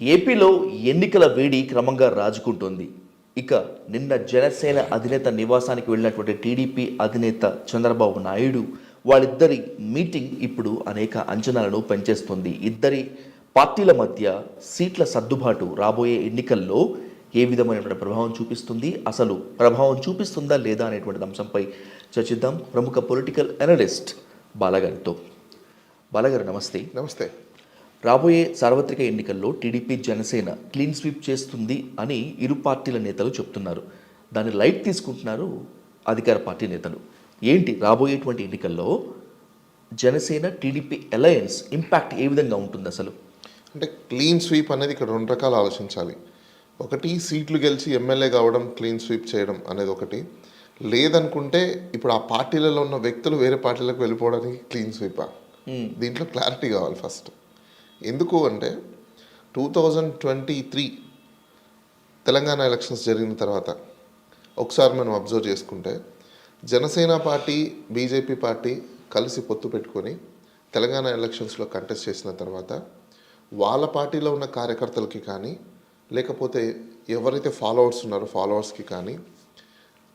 ఏపీలో ఎన్నికల వేడి క్రమంగా రాజుకుంటోంది. ఇక నిన్న జనసేన అధినేత నివాసానికి వెళ్ళినటువంటి టీడీపీ అధినేత చంద్రబాబు నాయుడు వాళ్ళిద్దరి మీటింగ్ ఇప్పుడు అనేక అంచనాలను పెంచేస్తుంది. ఇద్దరి పార్టీల మధ్య సీట్ల సర్దుబాటు రాబోయే ఎన్నికల్లో ఏ విధమైనటువంటి ప్రభావం చూపిస్తుంది? అసలు ప్రభావం చూపిస్తుందా లేదా అనేటువంటి అంశంపై చర్చిద్దాం. ప్రముఖ పొలిటికల్ అనలిస్ట్ బాలగారితో బాలగారు నమస్తే. నమస్తే. రాబోయే సార్వత్రిక ఎన్నికల్లో టీడీపీ జనసేన క్లీన్ స్వీప్ చేస్తుంది అని ఇరు పార్టీల నేతలు చెప్తున్నారు. దాన్ని లైట్ తీసుకుంటున్నారు అధికార పార్టీ నేతలు. ఏంటి రాబోయేటువంటి ఎన్నికల్లో జనసేన టీడీపీ అలయన్స్ ఇంపాక్ట్ ఏ విధంగా ఉంటుంది అసలు? అంటే క్లీన్ స్వీప్ అనేది ఇక్కడ రెండు రకాలు ఆలోచించాలి. ఒకటి సీట్లు గెలిచి ఎమ్మెల్యే కావడం క్లీన్ స్వీప్ చేయడం అనేది ఒకటి. లేదనుకుంటే ఇప్పుడు ఆ పార్టీలలో ఉన్న వ్యక్తులు వేరే పార్టీలకు వెళ్ళిపోవడానికి క్లీన్ స్వీపా? దీంట్లో క్లారిటీ కావాలి ఫస్ట్ ఎందుకు అంటే two thousand twenty three Telangana elections జరిగిన తర్వాత ఒకసారి మనం అబ్జర్వ్ చేసుకుంటే జనసేన పార్టీ బీజేపీ పార్టీ కలిసి పొత్తు పెట్టుకొని తెలంగాణ ఎలక్షన్స్లో కంటెస్ట్ చేసిన తర్వాత వాళ్ళ పార్టీలో ఉన్న కార్యకర్తలకి కానీ లేకపోతే ఎవరైతే ఫాలోవర్స్ ఉన్నారో ఫాలోవర్స్కి కానీ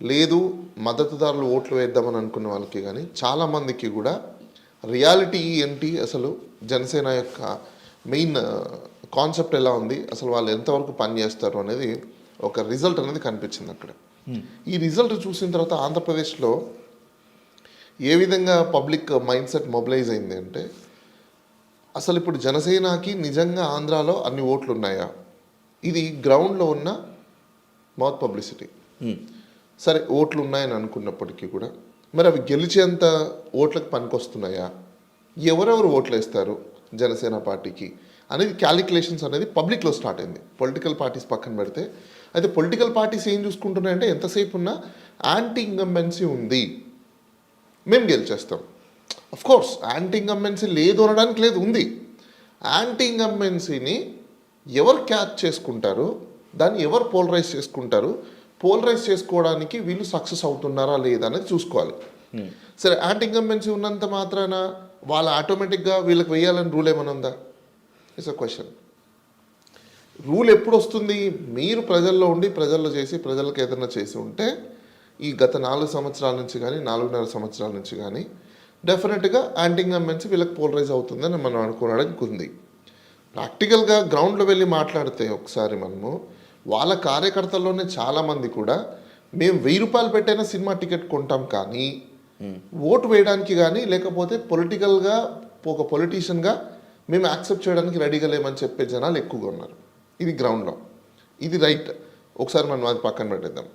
లేదు మద్దతుదారులు ఓట్లు వేద్దామని అనుకున్న వాళ్ళకి కానీ చాలామందికి కూడా రియాలిటీ ఏంటి అసలు జనసేన యొక్క మెయిన్ కాన్సెప్ట్ ఎలా ఉంది అసలు వాళ్ళు ఎంతవరకు పని చేస్తారు అనేది ఒక రిజల్ట్ అనేది కనిపించింది అక్కడ. ఈ రిజల్ట్ చూసిన తర్వాత ఆంధ్రప్రదేశ్లో ఏ విధంగా పబ్లిక్ మైండ్ సెట్ మొబిలైజ్ అయింది అంటే అసలు ఇప్పుడు జనసేనకి నిజంగా ఆంధ్రాలో అన్ని ఓట్లు ఉన్నాయా? ఇది గ్రౌండ్లో ఉన్న మౌత్ పబ్లిసిటీ. సరే ఓట్లు ఉన్నాయని అనుకున్నప్పటికీ కూడా మరి అవి గెలిచేంత ఓట్లకు పనికొస్తున్నాయా? ఎవరెవరు ఓట్లు వేస్తారు జనసేన పార్టీకి అనేది క్యాలిక్యులేషన్స్ అనేది పబ్లిక్లో స్టార్ట్ అయింది. పొలిటికల్ పార్టీస్ పక్కన పెడితే. అయితే పొలిటికల్ పార్టీస్ ఏం చూసుకుంటున్నాయంటే ఎంతసేపు ఉన్నా యాంటీ ఇంగంబెన్సీ ఉంది. మేము గెలిచేస్తాం. అఫ్ కోర్స్ యాంటీ ఇంగంబెన్సీ లేదు అనడానికి లేదు ఉంది. యాంటీ ఇంగంబెన్సీని ఎవరు క్యాచ్ చేసుకుంటారు? దాన్ని ఎవరు పోలరైజ్ చేసుకుంటారు? పోలరైజ్ చేసుకోవడానికి వీళ్ళు సక్సెస్ అవుతున్నారా లేదా అనేది చూసుకోవాలి. సరే యాంటీ ఇంగంబెన్సీ ఉన్నంత మాత్రాన వాళ్ళు ఆటోమేటిక్గా వీళ్ళకి వేయాలని రూల్ ఏమైనా ఉందా? ఇట్స్ అ క్వశ్చన్ రూల్ ఎప్పుడు వస్తుంది? మీరు ప్రజల్లో ఉండి ప్రజల్లో చేసి ప్రజలకు ఏదైనా చేసి ఉంటే ఈ గత నాలుగు సంవత్సరాల నుంచి కానీ నాలుగున్నర సంవత్సరాల నుంచి కానీ డెఫినెట్గా యాంటింగ్ అమ్మెన్సీ వీళ్ళకి పోలరైజ్ అవుతుందని మనం అనుకోవడానికి ఉంది. ప్రాక్టికల్గా గ్రౌండ్లో వెళ్ళి మాట్లాడితే ఒకసారి మనము వాళ్ళ కార్యకర్తల్లోనే చాలామంది కూడా మేము వెయ్యి రూపాయలు పెట్టైనా సినిమా టికెట్ కొంటాం కానీ ఓటు వేయడానికి కానీ లేకపోతే పొలిటికల్గా ఒక పొలిటీషియన్గా మేము యాక్సెప్ట్ చేయడానికి రెడీగా లేమని చెప్పే జనాలు ఎక్కువగా ఉన్నారు. ఇది గ్రౌండ్లో ఇది రైట్. ఒకసారి మనం అది పక్కన పెట్టేద్దాం.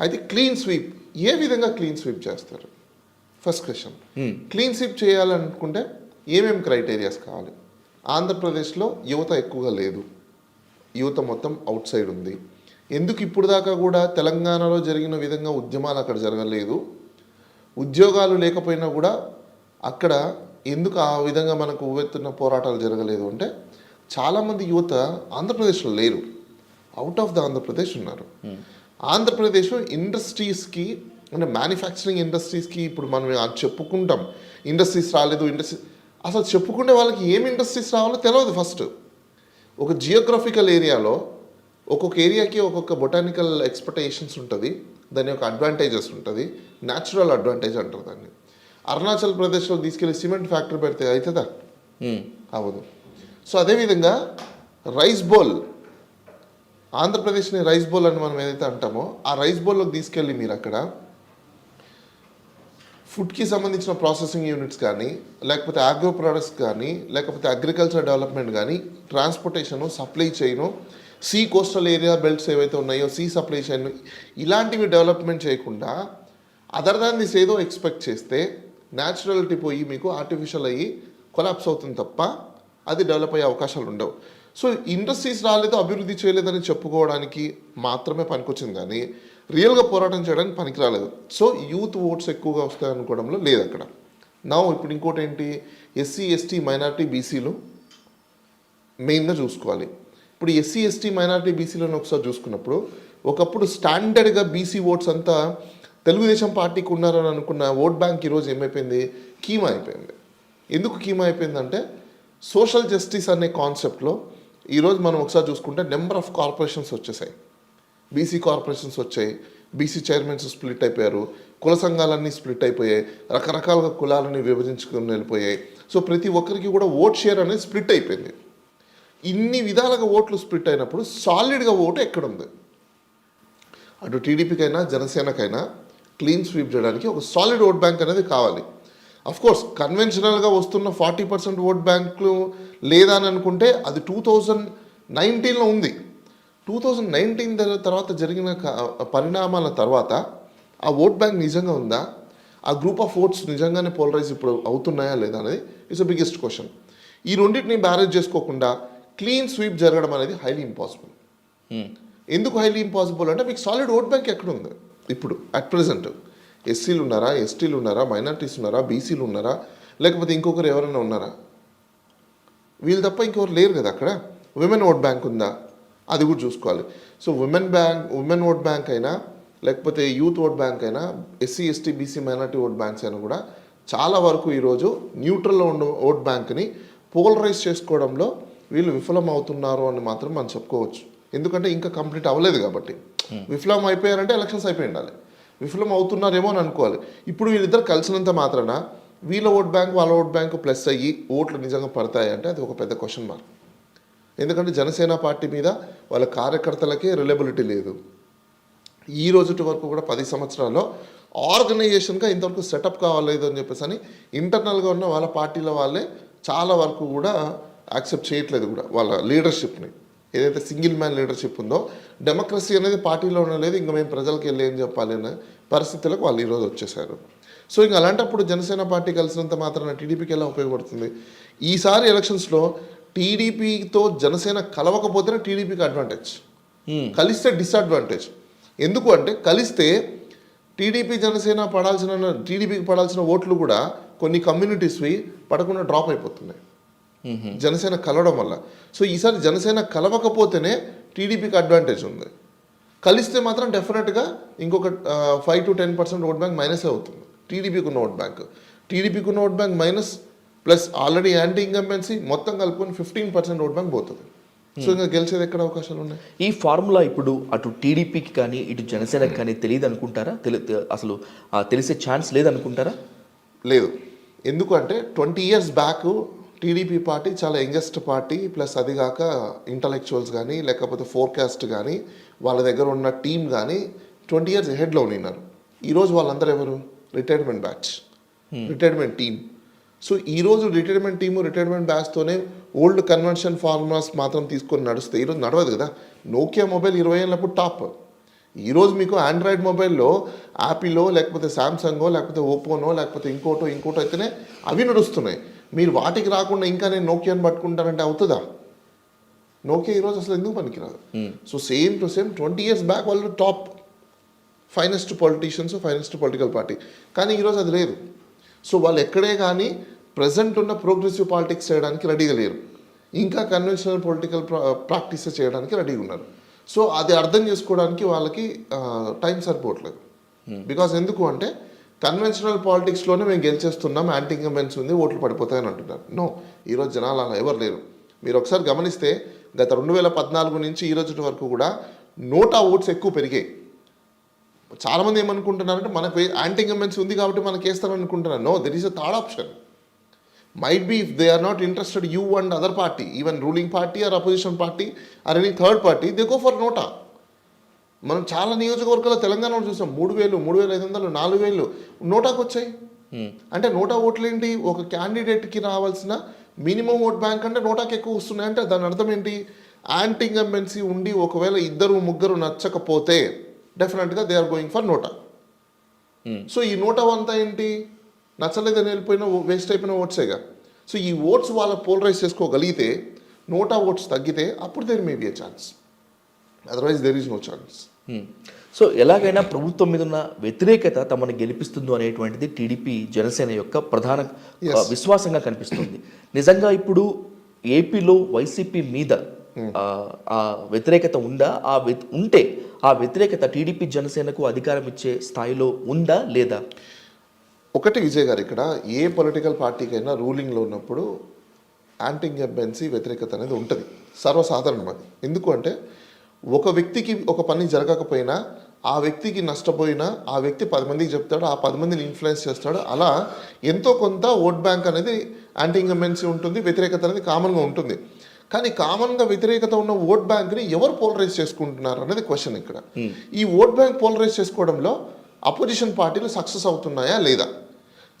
అయితే క్లీన్ స్వీప్ ఏ విధంగా క్లీన్ స్వీప్ చేస్తారు? First question. క్లీన్ స్వీప్ చేయాలనుకుంటే ఏమేమి క్రైటీరియాస్ కావాలి? ఆంధ్రప్రదేశ్లో యువత ఎక్కువగా లేదు. యువత మొత్తం అవుట్ సైడ్ ఉంది. ఎందుకు ఇప్పుడు దాకా కూడా తెలంగాణలో జరిగిన విధంగా ఉద్యమాలు అక్కడ జరగలేదు? ఉద్యోగాలు లేకపోయినా కూడా అక్కడ ఎందుకు ఆ విధంగా మనకు ఉవ్వెత్తున్న పోరాటాలు జరగలేదు అంటే చాలామంది యువత ఆంధ్రప్రదేశ్లో లేరు. అవుట్ ఆఫ్ ద ఆంధ్రప్రదేశ్ ఉన్నారు. ఆంధ్రప్రదేశ్ ఇండస్ట్రీస్కి అంటే మ్యానుఫ్యాక్చరింగ్ ఇండస్ట్రీస్కి ఇప్పుడు మనం చెప్పుకుంటాం. ఇండస్ట్రీస్ రాలేదు ఇండస్ట్రీ అసలు చెప్పుకుంటే వాళ్ళకి ఏం ఇండస్ట్రీస్ రావాలో తెలియదు ఫస్ట్ ఒక జియోగ్రఫికల్ ఏరియాలో ఒక్కొక్క ఏరియాకి ఒక్కొక్క బొటానికల్ ఎక్స్పెక్టేషన్స్ ఉంటుంది. దాని యొక్క అడ్వాంటేజెస్ ఉంటుంది. న్యాచురల్ అడ్వాంటేజ్ అంటారు దాన్ని. అరుణాచల్ ప్రదేశ్లో తీసుకెళ్ళి సిమెంట్ ఫ్యాక్టరీ పెడితే అవుతుందా. అవ్వదు. సో అదేవిధంగా రైస్ బౌల్ ఆంధ్రప్రదేశ్ని రైస్ బౌల్ అని మనం ఏదైతే అంటామో ఆ రైస్ బౌల్లోకి తీసుకెళ్ళి మీరు అక్కడ ఫుడ్కి సంబంధించిన ప్రాసెసింగ్ యూనిట్స్ కానీ లేకపోతే ఆగ్రో ప్రొడక్ట్స్ కానీ లేకపోతే అగ్రికల్చర్ డెవలప్మెంట్ కానీ transportation supply chain sea coastal area belts ఏవైతే ఉన్నాయో సీ సప్లై చైన్ ఇలాంటివి డెవలప్మెంట్ చేయకుండా అదర్ దాన్ దిస్ ఏదో ఎక్స్పెక్ట్ చేస్తే న్యాచురాలిటీ పోయి మీకు ఆర్టిఫిషియల్ అయ్యి కొలాప్స్ అవుతుంది తప్ప అది డెవలప్ అయ్యే అవకాశాలు ఉండవు. సో ఇండస్ట్రీస్ రాలేదు అభివృద్ధి చేయలేదని చెప్పుకోవడానికి మాత్రమే పనికొచ్చింది కానీ రియల్గా పోరాటం చేయడానికి పనికి రాలేదు సో యూత్ ఓట్స్ ఎక్కువగా వస్తాయి అనుకోవడంలో లేదు అక్కడ. నా ఇప్పుడు ఇంకోటి ఏంటి? ఎస్సీ ఎస్టీ మైనారిటీ బీసీలు మెయిన్గా చూసుకోవాలి. ఇప్పుడు ఎస్సీ ఎస్టీ మైనారిటీ బీసీలను ఒకసారి చూసుకున్నప్పుడు ఒకప్పుడు స్టాండర్డ్గా బీసీ ఓట్స్ అంతా తెలుగుదేశం పార్టీకి ఉన్నారని అనుకున్న ఓట్ బ్యాంక్ ఈరోజు ఏమైపోయింది? కీమా అయిపోయింది. ఎందుకు కీమా అయిపోయిందంటే సోషల్ జస్టిస్ అనే కాన్సెప్ట్లో ఈరోజు మనం ఒకసారి చూసుకుంటే నెంబర్ ఆఫ్ కార్పొరేషన్స్ వచ్చేసాయి. బీసీ కార్పొరేషన్స్ వచ్చాయి. బీసీ చైర్మన్స్ స్ప్లిట్ అయిపోయారు. కుల సంఘాలన్నీ స్ప్లిట్ అయిపోయాయి. రకరకాలుగా కులాలని విభజించుకుని వెళ్ళిపోయాయి. సో ప్రతి ఒక్కరికి కూడా ఓట్ షేర్ అనేది స్ప్లిట్ అయిపోయింది. ఇన్ని విధాలుగా ఓట్లు స్ప్లిట్ అయినప్పుడు సాలిడ్గా ఓటు ఎక్కడుంది? అటు టీడీపీకైనా జనసేనకైనా క్లీన్ స్వీప్ చేయడానికి ఒక సాలిడ్ ఓట్ బ్యాంక్ అనేది కావాలి. కోర్స్ కన్వెన్షనల్గా వస్తున్న ఫార్టీ పర్సెంట్ ఓట్ బ్యాంకులు లేదా అని అనుకుంటే అది టూ థౌజండ్ నైన్టీన్లో ఉంది. టూ థౌజండ్ నైన్టీన్ తర్వాత జరిగిన పరిణామాల తర్వాత ఆ ఓట్ బ్యాంక్ నిజంగా ఉందా? ఆ గ్రూప్ ఆఫ్ ఓట్స్ నిజంగానే పోలరైజ్ ఇప్పుడు అవుతున్నాయా లేదా అనేది ఇట్స్ అ బిగ్గెస్ట్ క్వశ్చన్ ఈ రెండింటిని బ్యారేజ్ చేసుకోకుండా క్లీన్ స్వీప్ జరగడం అనేది హైలీ ఇంపాసిబుల్. ఎందుకు హైలీ ఇంపాసిబుల్ అంటే మీకు సాలిడ్ ఓట్ బ్యాంక్ ఎక్కడ ఉంది ఇప్పుడు అట్ ప్రెసెంట్ ఎస్సీలు ఉన్నారా? ఎస్టీలు ఉన్నారా? మైనార్టీస్ ఉన్నారా? బీసీలు ఉన్నారా? లేకపోతే ఇంకొకరు ఎవరైనా ఉన్నారా? వీళ్ళు తప్ప ఇంకొకరు లేరు కదా అక్కడ? విమెన్ ఓట్ బ్యాంక్ ఉందా? అది కూడా చూసుకోవాలి. So women bank women vote bank అయినా లేకపోతే యూత్ ఓట్ బ్యాంక్ అయినా SC ST BC minority vote banks అయినా కూడా చాలా వరకు ఈరోజు న్యూట్రల్లో ఉన్న ఓట్ బ్యాంక్ని పోలరైజ్ చేసుకోవడంలో వీళ్ళు విఫలం అవుతున్నారు అని మాత్రం మనం చెప్పుకోవచ్చు. ఎందుకంటే ఇంకా కంప్లీట్ అవ్వలేదు కాబట్టి. విఫలం అయిపోయారంటే ఎలక్షన్స్ అయిపోయి ఉండాలి విఫలం అవుతున్నారేమో అని అనుకోవాలి. ఇప్పుడు వీళ్ళిద్దరు కలిసినంత మాత్రాన వీళ్ళ ఓట్ బ్యాంక్ వాళ్ళ ఓట్ బ్యాంక్ ప్లస్ అయ్యి ఓట్లు నిజంగా పడతాయి అంటే అది ఒక పెద్ద క్వశ్చన్ మార్క్ ఎందుకంటే జనసేన పార్టీ మీద వాళ్ళ కార్యకర్తలకే రిలయబిలిటీ లేదు. ఈ రోజుటి వరకు కూడా పది సంవత్సరాల్లో ఆర్గనైజేషన్గా ఇంతవరకు సెటప్ కావాలేదు అని చెప్పేసి అని ఇంటర్నల్గా ఉన్న వాళ్ళ పార్టీల వాళ్ళే చాలా వరకు కూడా యాక్సెప్ట్ చేయట్లేదు కూడా వాళ్ళ లీడర్షిప్ని. ఏదైతే సింగిల్ మ్యాన్ లీడర్షిప్ ఉందో డెమోక్రసీ అనేది పార్టీలో ఉండలేదు ఇంకా మేము ప్రజలకు వెళ్ళి ఏం చెప్పాలి అనే పరిస్థితులకు వాళ్ళు ఈరోజు వచ్చేసారు. సో ఇంకా అలాంటప్పుడు జనసేన పార్టీ కలిసినంత మాత్రాన టీడీపీకి ఎలా ఉపయోగపడుతుంది? ఈసారి ఎలక్షన్స్లో టీడీపీతో జనసేన కలవకపోతేనే టీడీపీకి అడ్వాంటేజ్. కలిస్తే డిసడ్వాంటేజ్ ఎందుకు అంటే కలిస్తే టీడీపీ జనసేన పడాల్సిన టీడీపీకి పడాల్సిన ఓట్లు కూడా కొన్ని కమ్యూనిటీస్వి పడకుండా డ్రాప్ అయిపోతున్నాయి. జనసేన కలవడం వల్ల. సో ఈసారి జనసేన కలవకపోతేనే టీడీపీకి అడ్వాంటేజ్ ఉంది. కలిస్తే మాత్రం డెఫినెట్గా ఇంకొక five to ten percent vote bank minus అవుతుంది. టీడీపీకి ఉన్న ఓట్ బ్యాంక్. టీడీపీకి ఉన్న vote bank minus plus already anti incumbency మొత్తం కలుపుకొని ఫిఫ్టీన్ పర్సెంట్ ఓట్ బ్యాంక్ పోతుంది. సో ఇంకా గెలిచేది ఎక్కడ అవకాశాలు ఉన్నాయి? ఈ ఫార్ములా ఇప్పుడు అటు టీడీపీకి కానీ ఇటు జనసేనకి కానీ తెలియదు అనుకుంటారా? అసలు తెలిసే ఛాన్స్ లేదనుకుంటారా? లేదు. ఎందుకంటే twenty years back TDP party చాలా యంగెస్ట్ పార్టీ ప్లస్ అది కాక ఇంటలెక్చువల్స్ కానీ లేకపోతే ఫోర్కాస్ట్ కానీ వాళ్ళ దగ్గర ఉన్న టీం కానీ ట్వంటీ ఇయర్స్ హెడ్లో ఉన్నారు. ఈరోజు వాళ్ళందరూ ఎవరు? Retirement batch. Retirement team so ఈరోజు రిటైర్మెంట్ టీము రిటైర్మెంట్ బ్యాచ్తోనే ఓల్డ్ కన్వెన్షన్ ఫార్ములాస్ మాత్రం తీసుకొని నడుస్తే. ఈరోజు నడవదు కదా. నోకియా మొబైల్ ఇరవై ఏళ్ళప్పుడు టాప్. ఈరోజు మీకు ఆండ్రాయిడ్ మొబైల్లో యాపిలో లేకపోతే శాంసంగో లేకపోతే ఓపోనో లేకపోతే ఇంకోటో ఇంకోటో అయితేనే అవి నడుస్తున్నాయి. మీరు వాటికి రాకుండా ఇంకా నేను నోకియాని పట్టుకుంటానంటే అవుతుందా? నోకియా ఈరోజు అసలు ఎందుకు పనికిరాదు? So same to same twenty years back వాళ్ళు top finest politicians finest political party కానీ ఈరోజు అది లేదు. సో వాళ్ళు ఎక్కడే కానీ ప్రజెంట్ ఉన్న ప్రోగ్రెసివ్ పాలిటిక్స్ చేయడానికి రెడీగా లేరు. ఇంకా కన్వెన్షనల్ పొలిటికల్ ప్రాక్టీస్ చేయడానికి రెడీగా ఉన్నారు. సో అది అర్థం చేసుకోవడానికి వాళ్ళకి టైం సరిపోవట్లేదు. బికాస్ ఎందుకు అంటే కన్వెన్షనల్ పాలిటిక్స్లోనే మేము గెలిచేస్తున్నాం యాంటీ ఇన్కంబెన్స్ ఉంది ఓట్లు పడిపోతాయని అంటున్నారు. నో ఈరోజు జనాలు అలా ఎవరు లేరు. మీరు ఒకసారి గమనిస్తే గత రెండు వేల పద్నాలుగు నుంచి ఈ రోజు వరకు కూడా నోటా ఓట్స్ ఎక్కువ పెరిగాయి. చాలా మంది ఏమనుకుంటున్నారంటే మనకు యాంటీ ఇన్కంబెన్స్ ఉంది కాబట్టి మనకి వేస్తారని అనుకుంటున్నారు. No there is a third option might be if they are not interested you and other party even ruling party or opposition party or any third party they go for NOTA మనం చాలా నియోజకవర్గాల్లో తెలంగాణలో చూసాం మూడు వేలు మూడు వేల ఐదు వందలు నాలుగు వేలు. నోటాకు వచ్చాయి అంటే నోటా ఓట్లు ఏంటి ఒక క్యాండిడేట్కి రావాల్సిన మినిమం ఓట్ బ్యాంక్ అంటే నోటాకి ఎక్కువ వస్తున్నాయి అంటే దాని అర్థం ఏంటి? యాంటీ ఇంకంబెన్సీ ఉండి ఒకవేళ ఇద్దరు ముగ్గురు నచ్చకపోతే డెఫినెట్గా they are going for NOTA. So ఈ నోటా అంతా ఏంటి? నచ్చలేదని వెళ్ళిపోయిన వేస్ట్ అయిపోయిన ఓట్సేగా. సో ఈ ఓట్స్ వాళ్ళ పోలరైజ్ చేసుకోగలిగితే నోటా ఓట్స్ తగ్గితే అప్పుడు there may be a chance. Otherwise there is no chance. So ఎలాగైనా ప్రభుత్వం మీద ఉన్న వ్యతిరేకత తమను గెలిపిస్తుందో అనేటువంటిది టీడీపీ జనసేన యొక్క ప్రధాన విశ్వాసంగా కనిపిస్తుంది. నిజంగా ఇప్పుడు ఏపీలో వైసీపీ మీద ఆ, ఆ వ్యతిరేకత ఉందా? ఆ ఉంటే ఆ వ్యతిరేకత టీడీపీ జనసేనకు అధికారం ఇచ్చే స్థాయిలో ఉందా లేదా? ఒకటి విజయ్ గారు ఇక్కడ ఏ పొలిటికల్ పార్టీకైనా రూలింగ్లో ఉన్నప్పుడు యాంటీ ఇంకంబెన్సీ వ్యతిరేకత అనేది ఉంటుంది. సర్వసాధారణం అది. ఎందుకు అంటే ఒక వ్యక్తికి ఒక పని జరగకపోయినా ఆ వ్యక్తికి నష్టపోయినా ఆ వ్యక్తి పది మందికి చెప్తాడు ఆ పది మందిని ఇన్ఫ్లుయెన్స్ చేస్తాడు. అలా ఎంతో కొంత ఓట్ బ్యాంక్ అనేది యాంటీ ఇంకంబెన్సీ ఉంటుంది వ్యతిరేకత అనేది కామన్గా ఉంటుంది. కానీ కామన్గా వ్యతిరేకత ఉన్న ఓట్ బ్యాంక్ని ఎవరు పోలరైజ్ చేసుకుంటున్నారు అనేది క్వశ్చన్ ఇక్కడ. ఈ ఓట్ బ్యాంక్ పోలరైజ్ చేసుకోవడంలో అపోజిషన్ పార్టీలు సక్సెస్ అవుతున్నాయా లేదా?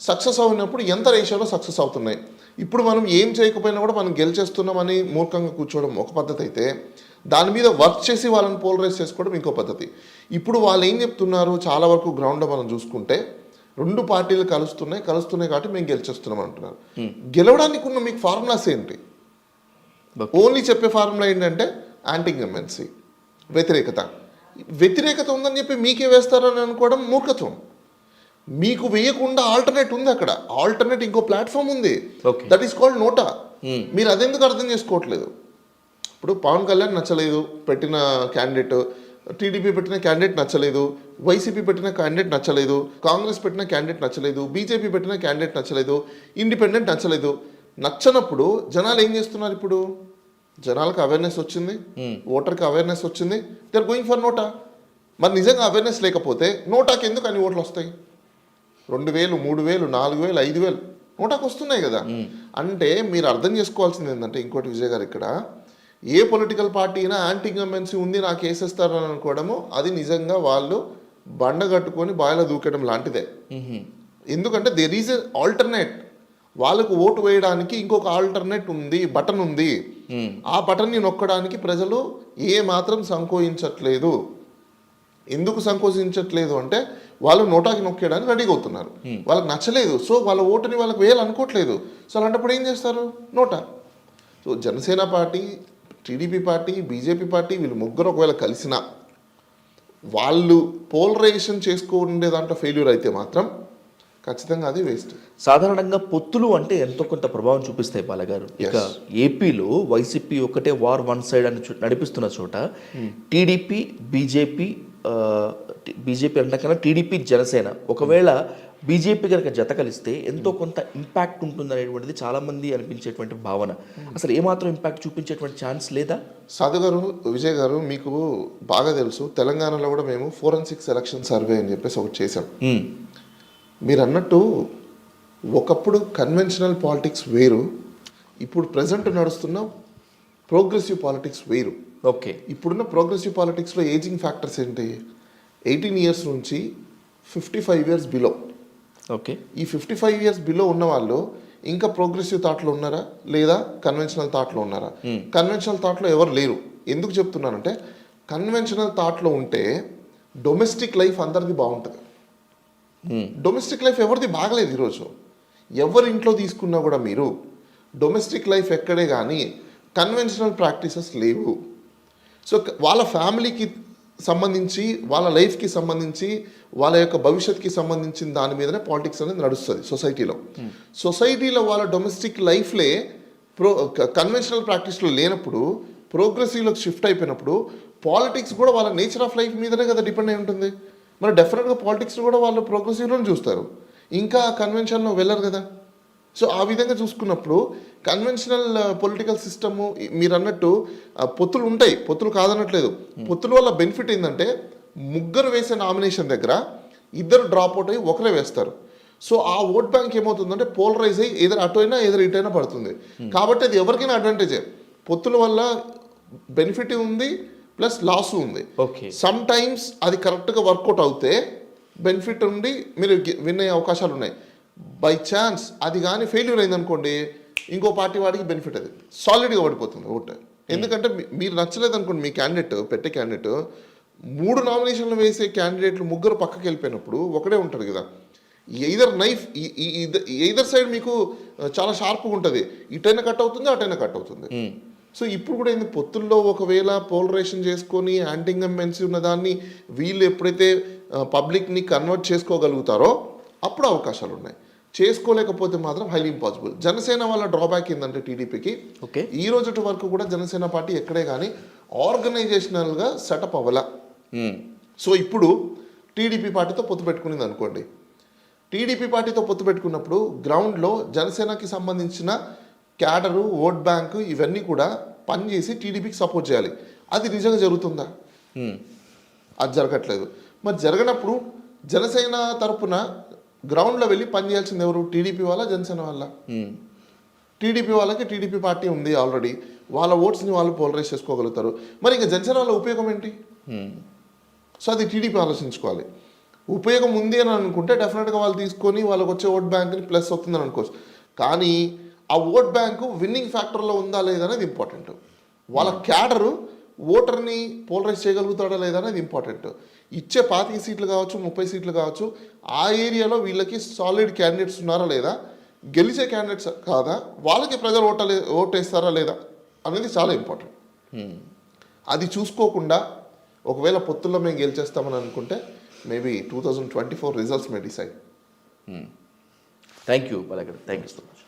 సక్సెస్ అవునప్పుడు ఎంత రేషియోలో సక్సెస్ అవుతున్నాయి? ఇప్పుడు మనం ఏం చేయకపోయినా కూడా మనం గెలిచేస్తున్నామని మూర్ఖంగా కూర్చోవడం ఒక పద్ధతి అయితే దాని మీద వర్క్ చేసి వాళ్ళని పోలరైజ్ చేసుకోవడం ఇంకో పద్ధతి. ఇప్పుడు వాళ్ళు ఏం చెప్తున్నారు చాలా వరకు గ్రౌండ్లో మనం చూసుకుంటే రెండు పార్టీలు కలుస్తున్నాయి కలుస్తున్నాయి కాబట్టి మేము గెలిచేస్తున్నాం అంటున్నారు. గెలవడానికి ఉన్న మీకు ఫార్ములాస్ ఏంటి. ఓన్లీ చెప్పే ఫార్ములా ఏంటంటే యాంటీ ఇంకంబెన్సీ వ్యతిరేకత. వ్యతిరేకత ఉందని చెప్పి మీకే వేస్తారని అనుకోవడం మూర్ఖత్వం. మీకు వేయకుండా ఆల్టర్నేట్ ఉంది అక్కడ. ఆల్టర్నేట్ ఇంకో ప్లాట్ఫామ్ ఉంది. That is called NOTA Hmm. మీరు అదెందుకు అర్థం చేసుకోవట్లేదు? ఇప్పుడు పవన్ కళ్యాణ్ నచ్చలేదు పెట్టిన క్యాండిడేట్ టీడీపీ పెట్టిన క్యాండిడేట్ నచ్చలేదు. వైసీపీ పెట్టిన క్యాండిడేట్ నచ్చలేదు. కాంగ్రెస్ పెట్టిన క్యాండిడేట్ నచ్చలేదు. బీజేపీ పెట్టిన క్యాండిడేట్ నచ్చలేదు. ఇండిపెండెంట్ నచ్చలేదు. నచ్చనప్పుడు జనాలు ఏం చేస్తున్నారు ఇప్పుడు? జనాలకు అవేర్నెస్ వచ్చింది. ఓటర్కి అవేర్నెస్ వచ్చింది. They are going for NOTA. మరి నిజంగా అవేర్నెస్ లేకపోతే నోటాకి ఎందుకు అన్ని ఓట్లు వస్తాయి? రెండు వేలు మూడు వేలు నాలుగు వేలు ఐదు వేలు నోటాకు వస్తున్నాయి కదా. అంటే మీరు అర్థం చేసుకోవాల్సింది ఏంటంటే ఇంకోటి విజయ్ గారు ఇక్కడ ఏ పొలిటికల్ పార్టీ అయినా యాంటీ ఉంది నాకు వేసేస్తారని అనుకోవడము అది నిజంగా వాళ్ళు బండ కట్టుకొని బాయిలో దూకడం లాంటిదే. ఎందుకంటే దెర్ ఈజ్ ఆల్టర్నేట్ వాళ్ళకు ఓటు వేయడానికి ఇంకొక ఆల్టర్నేట్ ఉంది బటన్ ఉంది. ఆ బటన్ని నొక్కడానికి ప్రజలు ఏ మాత్రం సంకోచించట్లేదు. ఎందుకు సంకోచించట్లేదు అంటే వాళ్ళు నోటాకి నొక్కేయడానికి రెడీగా అవుతున్నారు. వాళ్ళకి నచ్చలేదు. సో వాళ్ళ ఓటుని వాళ్ళకి వేయాలనుకోవట్లేదు. సో అలాంటప్పుడు ఏం చేస్తారు? NOTA. So Janasena party TDP party BJP party వీళ్ళు ముగ్గురు ఒకవేళ కలిసినా వాళ్ళు పోలరైజేషన్ చేసుకుండే దాంట్లో ఫెయిల్యూర్ అయితే మాత్రం ఖచ్చితంగా అది వేస్ట్. సాధారణంగా పొత్తులు అంటే ఎంతో కొంత ప్రభావం చూపిస్తాయి బాలగారు. ఇక ఏపీలో వైసీపీ ఒకటే వార్ వన్ సైడ్ అని నడిపిస్తున్న చోట టీడీపీ బీజేపీ బీజేపీ అంటే కన్నా టీడీపీ జనసేన. ఒకవేళ బీజేపీ కనుక జత కలిస్తే ఎంతో కొంత ఇంపాక్ట్ ఉంటుంది అనేటువంటిది చాలా మంది అనిపించేటువంటి భావన. అసలు ఏమాత్రం ఇంపాక్ట్ చూపించేటువంటి ఛాన్స్ లేదా? సాధు గారు విజయ్ గారు మీకు బాగా తెలుసు తెలంగాణలో కూడా మేము ఫోరెన్సిక్ సెలక్షన్ సర్వే అని చెప్పేసి ఒకటి చేసాం మ్మ్. మీరు అన్నట్టు ఒకప్పుడు కన్వెన్షనల్ పాలిటిక్స్ వేరు ఇప్పుడు ప్రజెంట్ నడుస్తున్న ప్రోగ్రెసివ్ పాలిటిక్స్ వేరు. ఓకే. ఇప్పుడున్న ప్రోగ్రెసివ్ పాలిటిక్స్లో ఏజింగ్ ఫ్యాక్టర్స్ ఏంటి? ఎయిటీన్ ఇయర్స్ నుంచి fifty five years below okay ఈ ఫిఫ్టీ ఫైవ్ ఇయర్స్ బిలో ఉన్న వాళ్ళు ఇంకా ప్రోగ్రెసివ్ థాట్లో ఉన్నారా? లేదా కన్వెన్షనల్ థాట్లో ఉన్నారా? కన్వెన్షనల్ థాట్లో ఎవరు లేరు. ఎందుకు చెప్తున్నానంటే కన్వెన్షనల్ థాట్లో ఉంటే డొమెస్టిక్ లైఫ్ అందరిది బాగుంటుంది. డొమెస్టిక్ లైఫ్ ఎవరిది బాగలేదు ఈరోజు. ఎవరి ఇంట్లో తీసుకున్నా కూడా మీరు డొమెస్టిక్ లైఫ్ ఎక్కడే కానీ కన్వెన్షనల్ ప్రాక్టీసెస్ లేవు. సో వాళ్ళ ఫ్యామిలీకి సంబంధించి వాళ్ళ లైఫ్కి సంబంధించి వాళ్ళ యొక్క భవిష్యత్తుకి సంబంధించిన దాని మీదనే పాలిటిక్స్ అనేది నడుస్తుంది సొసైటీలో. సొసైటీలో వాళ్ళ డొమెస్టిక్ లైఫ్లే ప్రో కన్వెన్షనల్ ప్రాక్టీస్లో లేనప్పుడు ప్రోగ్రెసివ్లోకి షిఫ్ట్ అయిపోయినప్పుడు పాలిటిక్స్ కూడా వాళ్ళ నేచర్ ఆఫ్ లైఫ్ మీదనే కదా డిపెండ్ అయి ఉంటుంది. మరి డెఫినెట్గా పాలిటిక్స్ కూడా వాళ్ళు ప్రోగ్రెసివ్లోనే చూస్తారు. ఇంకా కన్వెన్షన్లో వెళ్ళరు కదా. సో ఆ విధంగా చూసుకున్నప్పుడు కన్వెన్షనల్ పొలిటికల్ సిస్టమ్ మీరు అన్నట్టు పొత్తులు ఉంటాయి. పొత్తులు కాదనట్లేదు. పొత్తుల వల్ల బెనిఫిట్ ఏంటంటే ముగ్గురు వేసే నామినేషన్ దగ్గర ఇద్దరు డ్రాప్ అవుట్ అయ్యి ఒకరే వేస్తారు. సో ఆ ఓట్ బ్యాంక్ ఏమవుతుందంటే పోలరైజ్ అయ్యి ఎదురు అటు అయినా ఎదురు ఇటు అయినా పడుతుంది. కాబట్టి అది ఎవరికైనా అడ్వాంటేజే పొత్తుల వల్ల బెనిఫిట్ ఉంది ప్లస్ లాస్ ఉంది. ఓకే సమ్ టైమ్స్ అది కరెక్ట్గా వర్కౌట్ అవుతే బెనిఫిట్ ఉండి మీరు విన్ అయ్యే అవకాశాలు ఉన్నాయి బై ఛాన్స్ అది కానీ ఫెయిల్యూర్ అయిందనుకోండి ఇంకో పార్టీ వాడికి బెనిఫిట్ అది. సాలిడ్గా పడిపోతుంది ఓటు. ఎందుకంటే మీరు నచ్చలేదు అనుకోండి మీ క్యాండిడేట్ పెట్టే క్యాండిడేట్ మూడు నామినేషన్లు వేసే క్యాండిడేట్లు ముగ్గురు పక్కకి వెళ్ళిపోయినప్పుడు ఒకడే ఉంటాడు కదా. ఎయిదర్ నైఫ్ ఎయిదర్ సైడ్ మీకు చాలా షార్ప్గా ఉంటుంది. ఇటైనా కట్ అవుతుంది అటైనా కట్ అవుతుంది. సో ఇప్పుడు కూడా ఏంది పొత్తుల్లో ఒకవేళ పోలరైజేషన్ చేసుకొని యాంటీంగంబెన్సీ ఉన్న దాన్ని వీళ్ళు ఎప్పుడైతే పబ్లిక్ని కన్వర్ట్ చేసుకోగలుగుతారో అప్పుడు అవకాశాలు ఉన్నాయి చేసుకోలేకపోతే మాత్రం హైలీ ఇంపాసిబుల్ జనసేన వాళ్ళ డ్రాబ్యాక్ ఏంటంటే టీడీపీకి. ఓకే. ఈ రోజు వరకు కూడా జనసేన పార్టీ ఎక్కడే కానీ ఆర్గనైజేషనల్గా సెటప్ అవ్వాల. సో ఇప్పుడు టీడీపీ పార్టీతో పొత్తు పెట్టుకునింది అనుకోండి. టీడీపీ పార్టీతో పొత్తు పెట్టుకున్నప్పుడు గ్రౌండ్లో జనసేనకి సంబంధించిన క్యాడరు ఓట్ బ్యాంకు ఇవన్నీ కూడా పనిచేసి టీడీపీకి సపోర్ట్ చేయాలి. అది నిజంగా జరుగుతుందా. అది జరగట్లేదు. మరి జరగనప్పుడు జనసేన తరపున గ్రౌండ్లో వెళ్ళి పనిచేయాల్సింది ఎవరు? టీడీపీ వాళ్ళ జనసేన వాళ్ళ. టీడీపీ వాళ్ళకి టీడీపీ పార్టీ ఉంది ఆల్రెడీ. వాళ్ళ ఓట్స్ని వాళ్ళు పోలరైజ్ చేసుకోగలుగుతారు. మరి ఇంకా జనసేన వాళ్ళ ఉపయోగం ఏంటి. సో అది టీడీపీ ఆలోచించుకోవాలి. ఉపయోగం ఉంది అని అనుకుంటే డెఫినెట్గా వాళ్ళు తీసుకొని వాళ్ళకి వచ్చే ఓట్ బ్యాంక్ని ప్లస్ అవుతుందని అనుకోవచ్చు. కానీ ఆ ఓట్ బ్యాంకు విన్నింగ్ ఫ్యాక్టర్లో ఉందా లేదా అనేది ఇంపార్టెంట్ వాళ్ళ క్యాడరు ఓటర్ని పోలరైజ్ చేయగలుగుతాడా లేదా అనేది ఇంపార్టెంట్ ఇచ్చే పాతిక సీట్లు కావచ్చు ముప్పై సీట్లు కావచ్చు ఆ ఏరియాలో వీళ్ళకి సాలిడ్ క్యాండిడేట్స్ ఉన్నారా లేదా? గెలిచే క్యాండిడేట్స్ కాదా? వాళ్ళకి ప్రజలు ఓటలే ఓటేస్తారా లేదా? అనేది చాలా ఇంపార్టెంట్ హ్మ్. అది చూసుకోకుండా ఒకవేళ పొత్తుల్లో మేము గెలిచేస్తామని అనుకుంటే maybe two thousand twenty four results may decide thank you బాలగడ్ thank you so much